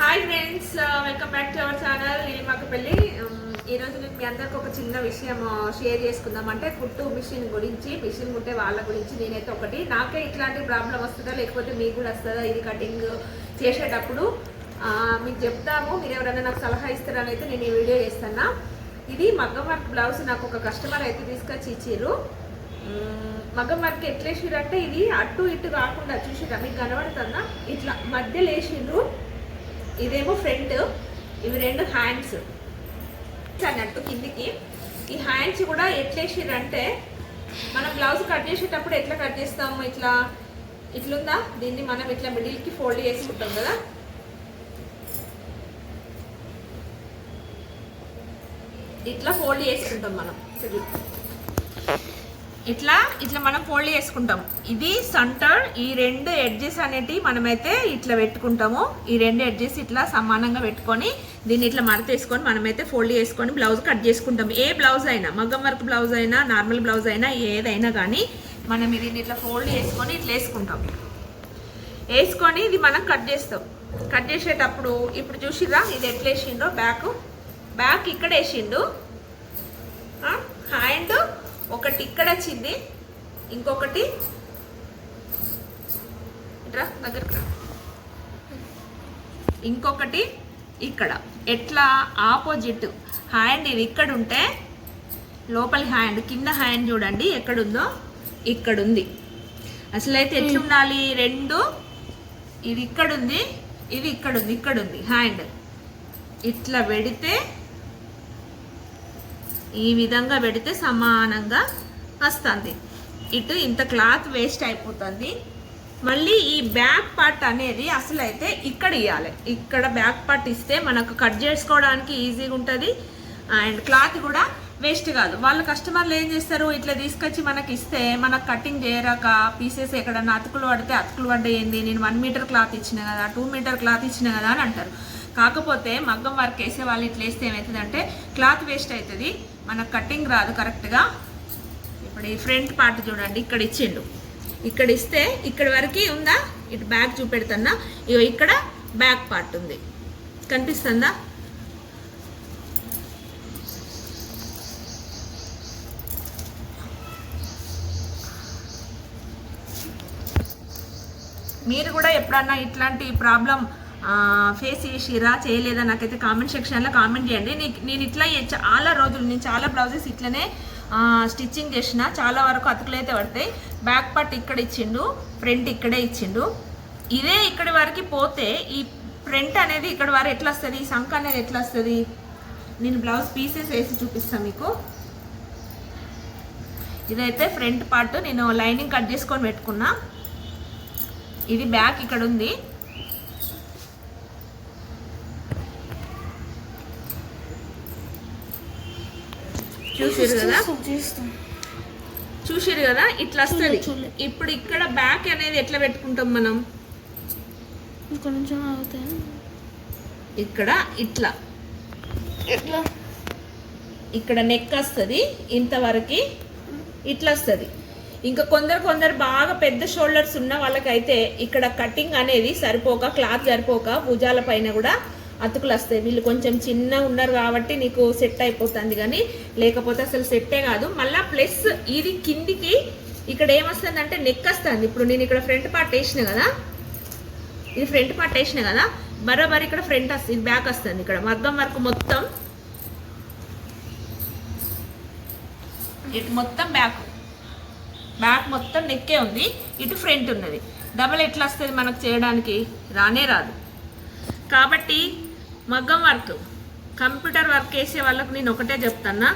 Hi friends welcome back to our channel పెళ్ళి. Um, ఈరోజు నేను మీ అందరికి ఒక చిన్న విషయం షేర్ చేసుకుందాం అంటే కుట్టు మిషన్ గురించి మిషన్ కుట్టే వాళ్ళ గురించి నేనైతే ఒకటి. నాకే ఇట్లాంటి ప్రాబ్లం వస్తుందా లేకపోతే మీకు కూడా వస్తుందా ఇది కటింగ్ చేసేటప్పుడు? Uh, మీకు చెప్తాము. మీరు ఎవరైనా నాకు సలహా ఇస్తారని అయితే నేను ఈ వీడియో చేస్తాను ఇది మగ్గం వర్క్ బ్లౌజ్ నాకు ఒక కస్టమర్ అయితే తీసుకొచ్చి ఇచ్చారు um, మగ్గం వర్క్ ఎట్లేసిరంటే ఇది అటు ఇటు కాకుండా చూసిరా మీకు కనబడుతుందా? ఇట్లా మధ్యలో వేసిండ్రు ఇదేమో ఫ్రంట్ ఇవి రెండు హ్యాండ్స్. అన్నట్టు కిందికి. ఈ హ్యాండ్స్ కూడా ఎట్లేసిరంటే అంటే మనం బ్లౌజ్ కట్ చేసేటప్పుడు ఎట్లా కట్ చేస్తాము ఇట్లా ఇట్లుందా? దీన్ని మనం ఇట్లా మిడిల్కి ఫోల్డ్ చేసుకుంటాం కదా. ఇట్లా ఫోల్డ్ చేసుకుంటాం మనం. ఇట్లా ఇట్లా మనం ఫోల్డ్ చేసుకుంటాం ఇది సెంటర్ ఈ రెండు ఎడ్జెస్ అనేటివి మనమైతే ఇట్లా పెట్టుకుంటాము. ఈ రెండు ఎడ్జెస్ ఇట్లా సమానంగా పెట్టుకొని దీన్ని ఇట్లా మడతేసుకొని మనమైతే ఫోల్డ్ చేసుకొని బ్లౌజ్ కట్ చేసుకుంటాం ఏ బ్లౌజ్ అయినా మగ్గం వర్క్ బ్లౌజ్ అయినా నార్మల్ బ్లౌజ్ అయినా ఏదైనా కానీ మనం దీన్ని ఇట్లా ఫోల్డ్ చేసుకొని ఇట్లా వేసుకుంటాం. వేసుకొని ఇది మనం కట్ చేస్తాం. కట్ చేసేటప్పుడు ఇప్పుడు చూసిరా ఇది ఎట్లా వేసిండో బ్యాక్ బ్యాక్ ఇక్కడ వేసిండు. హ్యాండ్ ఒకటి ఇక్కడ వచ్చింది ఇంకొకటి ఇట్రా దగ్గరికి రా. ఇంకొకటి ఇక్కడ. ఎట్లా? ఆపోజిట్. హ్యాండ్ ఇది ఇక్కడ ఉంటే లోపలి హ్యాండ్ కింద హ్యాండ్ చూడండి ఎక్కడుందో ఇక్కడ ఉంది అసలైతే ఎట్లా ఉండాలి రెండు ఇది ఇక్కడ ఉంది ఇది ఇక్కడ ఉంది ఇక్కడ ఉంది హ్యాండ్. ఇట్లా పెడితే ఈ విధంగా పెడితే సమానంగా వస్తుంది. ఇటు ఇంత క్లాత్ వేస్ట్ అయిపోతుంది. మళ్ళీ ఈ బ్యాక్ పార్ట్ అనేది అసలు అయితే ఇక్కడ ఇవ్వాలి ఇక్కడ బ్యాక్ పార్ట్ ఇస్తే మనకు కట్ చేసుకోవడానికి ఈజీగా ఉంటుంది. అండ్ క్లాత్ కూడా వేస్ట్ కాదు. వాళ్ళ కస్టమర్లు ఏం చేస్తారు? ఇట్లా తీసుకొచ్చి మనకి ఇస్తే మనకు కటింగ్ చేయరాక పీసెస్ ఎక్కడన్నా అతుకులు పడితే అతుకులు పడ్డేయండి నేను వన్ మీటర్ క్లాత్ ఇచ్చిన కదా టూ మీటర్ క్లాత్ ఇచ్చిన కదా అని అంటారు. కాకపోతే మగ్గం వర్క్ వేసే వాళ్ళు ఇట్లా వేస్తే ఏమవుతుందంటే క్లాత్ వేస్ట్ అవుతుంది. మనకు కటింగ్ రాదు కరెక్ట్గా ఇప్పుడు ఈ ఫ్రంట్ పార్ట్ చూడండి ఇక్కడ ఇచ్చిండు. ఇక్కడ ఇస్తే ఇక్కడ వరకు ఉందా? ఇటు బ్యాక్ చూపెడుతున్నా. ఇగో ఇక్కడ బ్యాక్ పార్ట్ ఉంది. కనిపిస్తుందా? మీరు కూడా ఎప్పుడన్నా ఇట్లాంటి ప్రాబ్లం ఫేస్ చేసిరా చేయలేదా నాకైతే కామెంట్ సెక్షన్లో కామెంట్ చేయండి. నీ- నేను ఇట్లా చాలా రోజులు నేను చాలా బ్లౌజెస్ ఇట్లనే స్టిచ్చింగ్ చేసిన చాలా వరకు అతుకులైతే పడతాయి. బ్యాక్ పార్ట్ ఇక్కడ ఇచ్చిండు ఫ్రంట్ ఇక్కడే ఇచ్చిండు. ఇదే ఇక్కడి వరకు పోతే ఈ ఫ్రంట్ అనేది ఇక్కడ వరకు ఎట్లా వస్తుంది? ఈ సంఖ అనేది ఎట్లా వస్తుంది? నేను బ్లౌజ్ పీసెస్ వేసి చూపిస్తాను మీకు. ఇదైతే ఫ్రంట్ పార్ట్ నేను లైనింగ్ కట్ చేసుకొని పెట్టుకున్నా. ఇది బ్యాక్ ఇక్కడ ఉంది. చూసారు కదా? చూసారు కదా? ఇట్లా వస్తుంది. ఇప్పుడు ఇక్కడ బ్యాక్ అనేది ఎట్లా పెట్టుకుంటాం మనం? ఇక్కడ ఇట్లా. ఎట్లా ఇక్కడ నెక్ వస్తుంది ఇంతవరకు ఇట్లా వస్తుంది. ఇంకా కొందరు కొందరు బాగా పెద్ద షోల్డర్స్ ఉన్న వాళ్ళకైతే ఇక్కడ కటింగ్ అనేది సరిపోక క్లాత్ సరిపోక భుజాల పైన కూడా అతుకులు వస్తాయి. వీళ్ళు కొంచెం చిన్న ఉన్నారు కాబట్టి నీకు సెట్ అయిపోతుంది కానీ లేకపోతే అసలు సెట్టే కాదు. మళ్ళీ ప్లస్ ఇది కిందికి ఇక్కడ ఏమొస్తుంది అంటే నెక్ వస్తుంది. ఇప్పుడు నేను ఇక్కడ ఫ్రంట్ పార్ట్ వేసిన కదా ఇది ఫ్రంట్ పార్ట్ వేసిన కదా బరోబర్ ఇక్కడ ఫ్రంట్ వస్తుంది బ్యాక్ వస్తుంది ఇక్కడ. మగ్గం వరకు మొత్తం ఇటు మొత్తం బ్యాక్ బ్యాక్ మొత్తం నెక్కే ఉంది. ఇటు ఫ్రంట్ ఉన్నది. డబల్ ఎట్లా వస్తుంది మనకు చేయడానికి? రానే రాదు. కాబట్టి మగ్గం వర్క్. కంప్యూటర్ వర్క్ వేసే వాళ్ళకు నేను ఒకటే చెప్తానా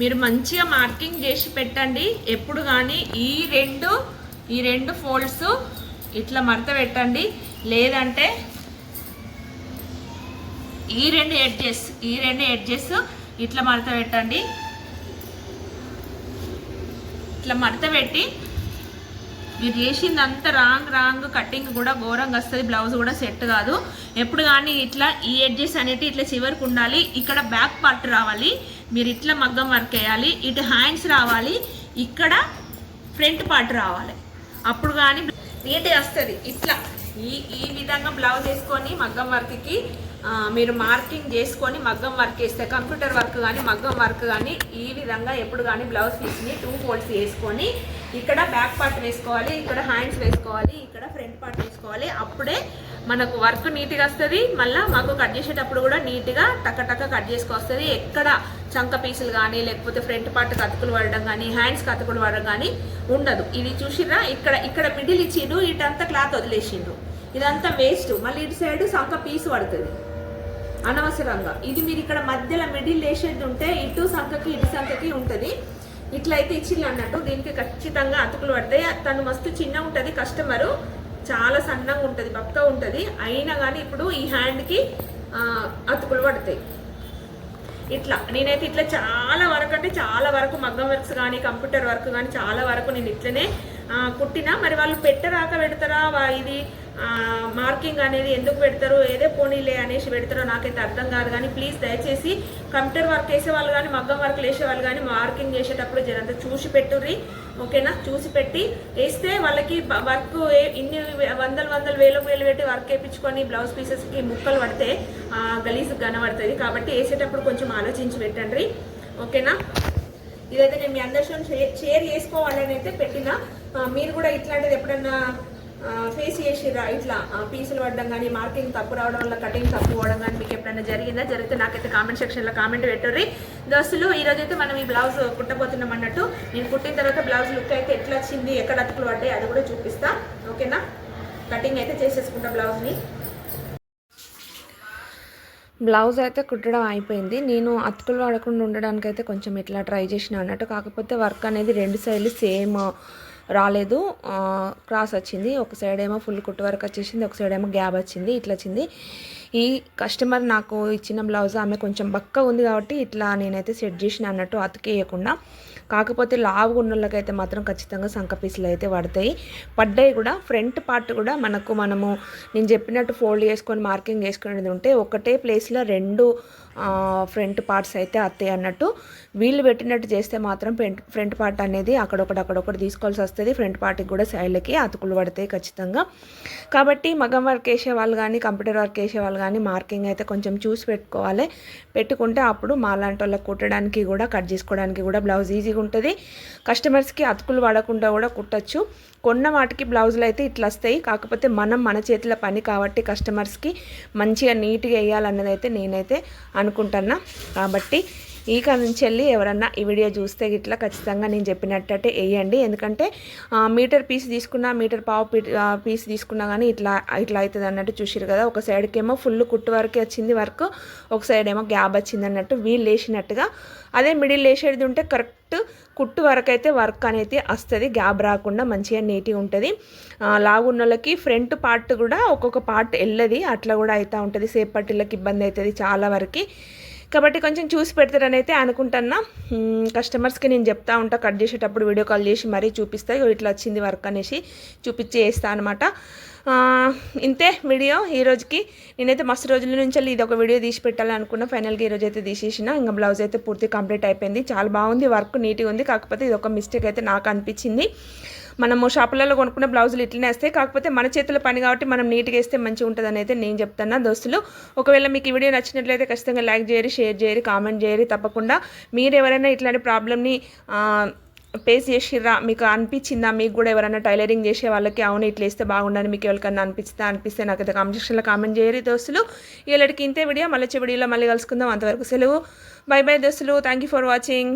మీరు మంచిగా మార్కింగ్ చేసి పెట్టండి. ఎప్పుడు కానీ ఈ రెండు ఈ రెండు ఫోల్డ్స్ ఇట్లా మడత పెట్టండి. లేదంటే ఈ రెండు ఎడ్జెస్ ఈ రెండు ఎడ్జెస్ ఇట్లా మడత పెట్టండి. ఇట్లా మడత పెట్టి మీరు చేసింది అంతా రాంగ్ రాంగ్ కటింగ్ కూడా ఘోరంగా వస్తుంది బ్లౌజ్ కూడా సెట్ కాదు. ఎప్పుడు కానీ ఇట్లా ఈ ఎడ్జెస్ అనేవి ఇట్లా చివరికి ఉండాలి ఇక్కడ బ్యాక్ పార్ట్ రావాలి మీరు ఇట్లా మగ్గం వర్క్ వేయాలి ఇటు హ్యాండ్స్ రావాలి ఇక్కడ ఫ్రంట్ పార్ట్ రావాలి. అప్పుడు కానీ నీట్గా వస్తుంది ఇట్లా. ఈ ఈ విధంగా బ్లౌజ్ వేసుకొని మగ్గం వర్క్కి మీరు మార్కింగ్ చేసుకొని మగ్గం వర్క్ వేస్తే కంప్యూటర్ వర్క్ కానీ మగ్గం వర్క్ కానీ ఈ విధంగా ఎప్పుడు కానీ బ్లౌజ్ పీస్ని టూ ఫోల్డ్స్ వేసుకొని ఇక్కడ బ్యాక్ పార్ట్ వేసుకోవాలి ఇక్కడ హ్యాండ్స్ వేసుకోవాలి ఇక్కడ ఫ్రంట్ పార్ట్ వేసుకోవాలి. అప్పుడే మనకు వర్క్ నీట్గా వస్తుంది. మళ్ళీ మాకు కట్ చేసేటప్పుడు కూడా నీట్గా టక్క టక్క కట్ చేసుకొస్తుంది. ఎక్కడ చంక పీసులు కానీ లేకపోతే ఫ్రంట్ పార్ట్ కతుకులు పడడం కానీ హ్యాండ్స్ కతుకులు పడడం కానీ ఉండదు. ఇది చూసిరా ఇక్కడ ఇక్కడ మిడిల్ ఇచ్చిండు ఇటంతా క్లాత్ వదిలేసిండు ఇదంతా వేస్ట్. మళ్ళీ ఇటు సైడ్ చంక పీస్ పడుతుంది. అనవసరంగా. ఇది మీరు ఇక్కడ మధ్యలో మిడిల్ వేసేది ఉంటే ఇటు సంఖకి ఇటు సంఖకి ఉంటుంది. ఇట్లయితే ఇచ్చిల్లు అన్నట్టు దీనికి ఖచ్చితంగా అతుకులు పడతాయి. తను మస్తు చిన్న ఉంటుంది కస్టమరు చాలా సన్నగా ఉంటుంది బక్క ఉంటుంది. అయినా కానీ ఇప్పుడు ఈ హ్యాండ్కి అతుకులు పడతాయి. ఇట్లా నేనైతే ఇట్లా చాలా వరకు అంటే చాలా వరకు మగ్గం వర్క్స్ కానీ కంప్యూటర్ వర్క్ కానీ చాలా వరకు నేను ఇట్లనే కుట్టినా. మరి వాళ్ళు పెట్టరాక పెడతారా? వా- ఇది మార్కింగ్ అనేది ఎందుకు పెడతారు ఏదే పోనీలే అనేసి పెడతారో నాకైతే అర్థం కాదు. కానీ ప్లీజ్ దయచేసి కంప్యూటర్ వర్క్ వేసే వాళ్ళు కానీ మగ్గం వర్క్ వేసేవాళ్ళు కానీ మార్కింగ్ చేసేటప్పుడు జరంతా చూసి పెట్టుర్రి. ఓకేనా? చూసి పెట్టి వేస్తే వాళ్ళకి వర్క్ ఇన్ని వందలు వందలు వేలు వేలు పెట్టి వర్క్ వేయించుకొని బ్లౌజ్ పీసెస్కి ముక్కలు పడితే గలీజ్ కనబడుతుంది. కాబట్టి వేసేటప్పుడు కొంచెం ఆలోచించి పెట్టండి. ఓకేనా? ఇదైతే నేను మీ అందరితో షేర్ చేసుకోవాలని అయితే పెట్టిన. మీరు కూడా ఇట్లాంటిది ఎప్పుడన్నా ఫేస్ చేసిరా ఇట్లా పీసులు పడడం కానీ మార్కింగ్ తప్పు రావడం వల్ల కటింగ్ తప్పు పోవడం కానీ మీకు ఎప్పుడైనా జరిగిందా? జరిగితే నాకైతే కామెంట్ సెక్షన్లో కామెంట్ పెట్టుర్రి. దోస్తులు ఈ అయితే మనం ఈ బ్లౌజ్ కుట్టబోతున్నాం అన్నట్టు. నేను కుట్టిన తర్వాత బ్లౌజ్ లుక్ అయితే ఎట్లా వచ్చింది ఎక్కడ అతుకులు పడ్డాయి అది కూడా చూపిస్తా. ఓకేనా? కటింగ్ అయితే చేసేసుకుంటా బ్లౌజ్ని బ్లౌజ్ అయితే కుట్టడం అయిపోయింది. నేను అతుకులు వాడకుండా ఉండడానికి అయితే కొంచెం ఇట్లా ట్రై చేసిన అన్నట్టు. కాకపోతే వర్క్ అనేది రెండు సైడ్లు సేమ్ రాలేదు. క్రాస్ వచ్చింది. ఒక సైడ్ ఏమో ఫుల్ కుట్టు వరకు వచ్చేసింది. ఒక సైడ్ ఏమో గ్యాప్ వచ్చింది. ఇట్లా వచ్చింది ఈ కస్టమర్ నాకు ఇచ్చిన బ్లౌజ్ ఆమె కొంచెం బక్క ఉంది కాబట్టి ఇట్లా నేనైతే సెట్ చేసిన అన్నట్టు అతికేయకుండా. కాకపోతే లావు ఉన్న వాళ్ళకైతే మాత్రం ఖచ్చితంగా సంక పీసులు అయితే పడతాయి. పడ్డాయి కూడా ఫ్రంట్ పార్ట్ కూడా మనకు మనము నేను చెప్పినట్టు ఫోల్డ్ చేసుకొని మార్కింగ్ చేసుకునేది ఉంటే ఒకటే ప్లేస్లో రెండు ఫ్రంట్ పార్ట్స్ అయితే అత్తాయి అన్నట్టు. వీళ్ళు పెట్టినట్టు చేస్తే మాత్రం ఫ్రంట్ ఫ్రంట్ పార్ట్ అనేది అక్కడొకటి అక్కడొకటి తీసుకోవాల్సి వస్తుంది. ఫ్రంట్ పార్ట్కి కూడా సైడ్లకి అతుకులు పడతాయి ఖచ్చితంగా. కాబట్టి మగం వర్క్ వేసే వాళ్ళు కానీ కంప్యూటర్ వర్క్ వేసే వాళ్ళు కానీ కానీ మార్కింగ్ అయితే కొంచెం చూసి పెట్టుకోవాలి. పెట్టుకుంటే అప్పుడు మాలాంటి వాళ్ళకి కుట్టడానికి కూడా కట్ చేసుకోవడానికి కూడా బ్లౌజ్ ఈజీగా ఉంటుంది. కస్టమర్స్కి అతుకులు పడకుండా కూడా కుట్టచ్చు. కొన్న వాటికి బ్లౌజులు అయితే ఇట్లా వస్తాయి. కాకపోతే మనం మన చేతిలో పని కాబట్టి కస్టమర్స్కి మంచిగా నీట్గా వేయాలన్నది అయితే నేనైతే అనుకుంటున్నా. కాబట్టి ఇక నుంచి వెళ్ళి ఎవరన్నా ఈ వీడియో చూస్తే ఇట్లా ఖచ్చితంగా నేను చెప్పినట్టే వేయండి. ఎందుకంటే మీటర్ పీస్ తీసుకున్నా మీటర్ పావు పీస్ తీసుకున్నా కానీ ఇట్లా ఇట్లా అవుతుంది అన్నట్టు చూసిరు కదా. ఒక సైడ్కి ఏమో ఫుల్ కుట్టు వరకే వచ్చింది వర్క్ ఒక సైడ్ ఏమో గ్యాప్ వచ్చింది అన్నట్టు వీళ్ళు వేసినట్టుగా అదే మిడిల్ వేసేది ఉంటే కరెక్ట్ కుట్టు వరకు అయితే వర్క్ అనేది వస్తుంది. గ్యాప్ రాకుండా మంచిగా నీట్గా ఉంటుంది. లాగున్న వాళ్ళకి ఫ్రంట్ పార్ట్ కూడా ఒక్కొక్క పార్ట్ వెళ్ళది అట్లా కూడా అవుతూ ఉంటుంది. సేపు ఇబ్బంది అవుతుంది చాలా వరకు. కాబట్టి కొంచెం చూసి పెడతారని అయితే అనుకుంటున్నా కస్టమర్స్కి నేను చెప్తా ఉంటా కట్ చేసేటప్పుడు వీడియో కాల్ చేసి మరీ చూపిస్తా. ఇట్లా వచ్చింది వర్క్ అనేసి చూపించి వేస్తా అనమాట ఇంతే వీడియో ఈ రోజుకి. నేనైతే మస్తు రోజుల నుంచి ఇది ఒక వీడియో తీసి పెట్టాలనుకున్నా. ఫైనల్గా ఈ రోజు అయితే తీసేసిన. ఇంకా బ్లౌజ్ అయితే పూర్తి కంప్లీట్ అయిపోయింది. చాలా బాగుంది వర్క్ నీట్గా ఉంది. కాకపోతే ఇది ఒక మిస్టేక్ అయితే నాకు అనిపించింది. మనము షాపులలో కొనుక్కున్న బ్లౌజులు ఇట్లనే వస్తాయి. కాకపోతే మన చేతుల పని కాబట్టి మనం నీట్గా వేస్తే మంచిగా ఉంటుందని అయితే నేను చెప్తున్నా దోస్తులు. ఒకవేళ మీకు ఈ వీడియో నచ్చినట్లయితే ఖచ్చితంగా లైక్ చేయరు షేర్ చేయరు కామెంట్ చేయరు తప్పకుండా మీరు ఎవరైనా ఇట్లాంటి ప్రాబ్లమ్ని ఫేస్ చేసిర్రా? మీకు అనిపించిందా? మీకు కూడా ఎవరైనా టైలరింగ్ చేసే వాళ్ళకి అవును ఇట్లా వేస్తే బాగుండని మీకు ఎవరికన్నా అనిపిస్తే అనిపిస్తే నాకైతే కామెంట్ సెక్షన్లో కామెంట్ చేయరు దోస్తులు. ఇలాంటికి ఇంతే వీడియో. మళ్ళీ వచ్చే వీడియోలో మళ్ళీ కలుసుకుందాం. అంతవరకు సెలవు. బై బై దోస్తులు. Thank you for watching